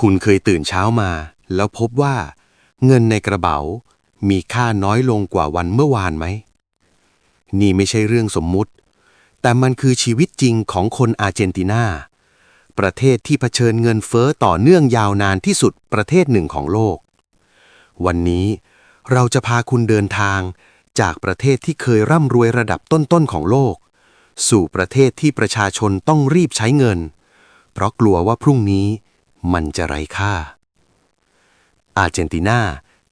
คุณเคยตื่นเช้ามา แล้วพบว่า เงินในกระเป๋า มีค่าน้อยลงกว่าวันเมื่อวานไหม นี่ไม่ใช่เรื่องสมมุติ แต่มันคือชีวิตจริงของคนอาร์เจนตินา ประเทศที่เผชิญเงินเฟ้อต่อเนื่องยาวนานที่สุดประเทศหนึ่งของโลก วันนี้เราจะพาคุณเดินทางจากประเทศที่เคยร่ำรวยระดับต้นๆของโลก สู่ประเทศที่ประชาชนต้องรีบใช้เงิน เพราะกลัวว่าพรุ่งนี้ มันจะไร้ค่า อาร์เจนตินา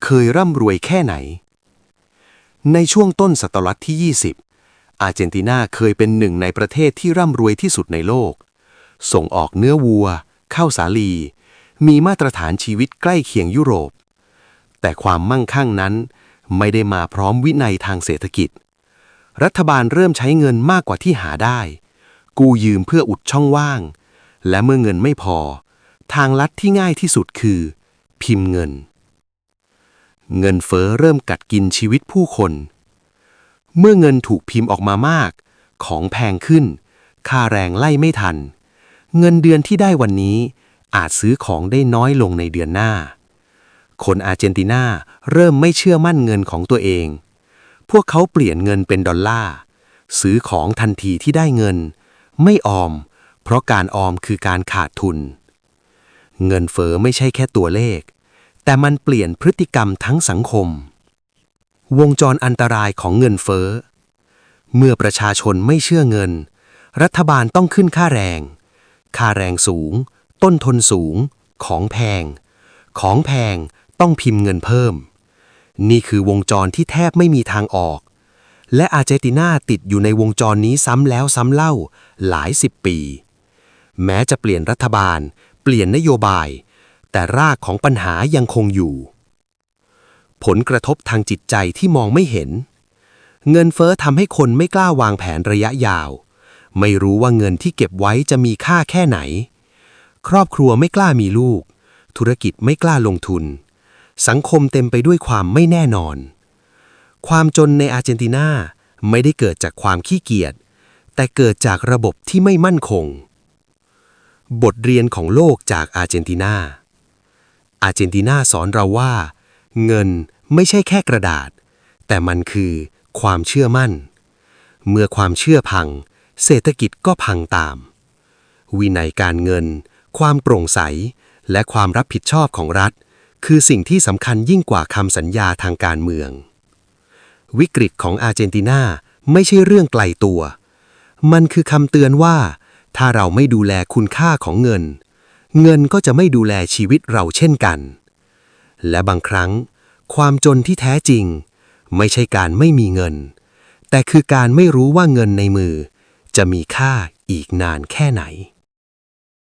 เคยร่ำรวยแค่ไหน ในช่วงต้นศตวรรษที่ 20 อาร์เจนตินาเคยเป็นหนึ่งในประเทศที่ร่ำรวยที่สุดในโลก ส่งออกเนื้อวัว ข้าวสาลี มีมาตรฐานชีวิตใกล้เคียงยุโรป แต่ความมั่งคั่งนั้นไม่ได้มาพร้อมวินัยทางเศรษฐกิจ รัฐบาลเริ่มใช้เงินมากกว่าที่หาได้ กู้ยืมเพื่ออุดช่องว่าง และเมื่อเงินไม่พอ ทางลัดที่ง่ายที่สุดคือ พิมพ์เงิน เงินเฟ้อเริ่มกัดกินชีวิตผู้คน เมื่อเงินถูกพิมพ์ออกมามาก ของแพงขึ้น ค่าแรงไล่ไม่ทัน เงินเดือนที่ได้วันนี้อาจซื้อของได้น้อยลงในเดือนหน้า คนอาร์เจนตินาเริ่มไม่เชื่อมั่นเงินของตัวเอง พวกเขาเปลี่ยนเงินเป็นดอลลาร์ ซื้อของทันทีที่ได้เงิน ไม่ออม เพราะการออมคือการขาดทุน เงินเฟอ้อไม่ใช่แค่ตัวเลข แต่มันเปลี่ยนพฤติกรรมทั้งสังคม วงจรอันตรายของเงินเฟ้อ เมื่อประชาชนไม่เชื่อเงิน รัฐบาลต้องขึ้นค่าแรง ค่าแรงสูง ต้นทุนสูง ของแพง ของแพงต้องพิมพ์เงินเพิ่ม นี่คือวงจรที่แทบไม่มีทางออก และอาเจตินาติดอยู่ในวงจรนี้ซ้ำแล้วซ้ำเล่าหลายสิบปี แม้จะเปลี่ยนรัฐบาล ลี่ยนนโยบาย แต่รากของปัญหายังคงอยู่ ผลกระทบทางจิตใจที่มองไม่เห็น เงินเฟ้อทำให้คนไม่กล้าวางแผนระยะยาว ไม่รู้ว่าเงินที่เก็บไว้จะมีค่าแค่ไหน ครอบครัวไม่กล้ามีลูก ธุรกิจไม่กล้าลงทุน สังคมเต็มไปด้วยความไม่แน่นอน ความจนในอาร์เจนตินาไม่ได้เกิดจากความขี้เกียจแต่เกิดจากระบบที่ไม่มั่นคง บทเรียนของโลกจากอาร์เจนตินาอาร์เจนตินาสอนเราว่า เงินไม่ใช่แค่กระดาษ แต่มันคือความเชื่อมั่น เมื่อความเชื่อพัง เศรษฐกิจก็พังตาม วินัยการเงิน ความโปร่งใส และความรับผิดชอบของรัฐ คือสิ่งที่สำคัญยิ่งกว่าคำสัญญาทางการเมือง วิกฤตของอาร์เจนตินาไม่ใช่เรื่องไกลตัว มันคือคำเตือนว่า ถ้าเราไม่ดูแลคุณค่าของเงิน เงินก็จะไม่ดูแลชีวิตเราเช่นกัน และบางครั้ง ความจนที่แท้จริง ไม่ใช่การไม่มีเงิน แต่คือการไม่รู้ว่าเงินในมือ จะมีค่าอีกนานแค่ไหน